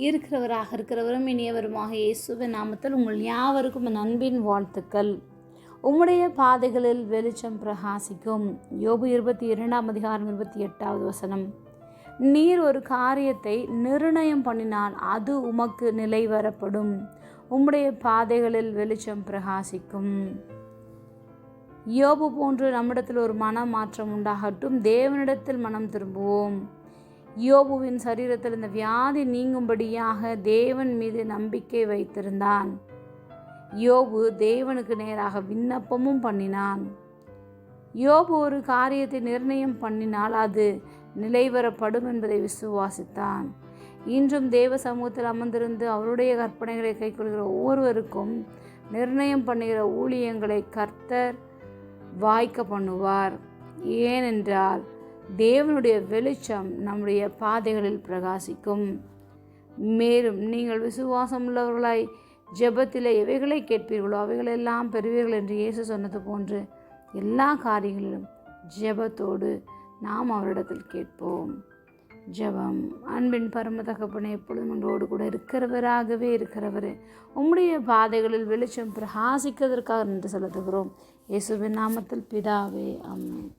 இருக்கிறவராக இருக்கிறவரும் இனியவருமாக இயேசுவின் நாமத்தில் உங்கள் யாவருக்கும் என் அன்பின் வாழ்த்துக்கள். உம்முடைய பாதைகளில் வெளிச்சம் பிரகாசிக்கும். யோபு இருபத்தி இரண்டாம் அதிகாரம் இருபத்தி எட்டாவது வசனம். நீர் ஒரு காரியத்தை நிர்ணயம் பண்ணினால் அது உமக்கு நிலை வரப்படும். உம்முடைய பாதைகளில் வெளிச்சம் பிரகாசிக்கும். யோபு போன்று நம்மிடத்தில் ஒரு மன மாற்றம் உண்டாகட்டும். தேவனிடத்தில் மனம் திரும்புவோம். யோபுவின் சரீரத்தில் இந்த வியாதி நீங்கும்படியாக தேவன் மீது நம்பிக்கை வைத்திருந்தான். யோபு தேவனுக்கு நேராக விண்ணப்பமும் பண்ணினான். யோபு ஒரு காரியத்தை நிர்ணயம் பண்ணினால் அது நிலைவரப்படும் என்பதை விசுவாசித்தான். இன்றும் தேவ சமூகத்தில் அமர்ந்திருந்து அவருடைய கற்பனைகளை கைக்கொள்கிற ஒவ்வொருவருக்கும் நிர்ணயம் பண்ணுகிற ஊழியங்களை கர்த்தர் வாய்க்க பண்ணுவார். ஏனென்றால் தேவனுடைய வெளிச்சம் நம்முடைய பாதைகளில் பிரகாசிக்கும். மேலும் நீங்கள் விசுவாசம் உள்ளவர்களாய் ஜெபத்தில் எவைகளை கேட்பீர்களோ அவைகளெல்லாம் பெறுவீர்கள் என்று இயேசு சொன்னது போன்று எல்லா காரியங்களிலும் ஜெபத்தோடு நாம் அவரிடத்தில் கேட்போம். ஜெபம். அன்பின் பரம தகப்பனை எப்பொழுதும் உங்களோடு கூட இருக்கிறவராகவே இருக்கிறவர் உம்முடைய பாதைகளில் வெளிச்சம் பிரகாசிக்கிறதற்காக நின்று செலுத்துகிறோம். இயேசுவின் நாமத்தில் பிதாவே அம்மன்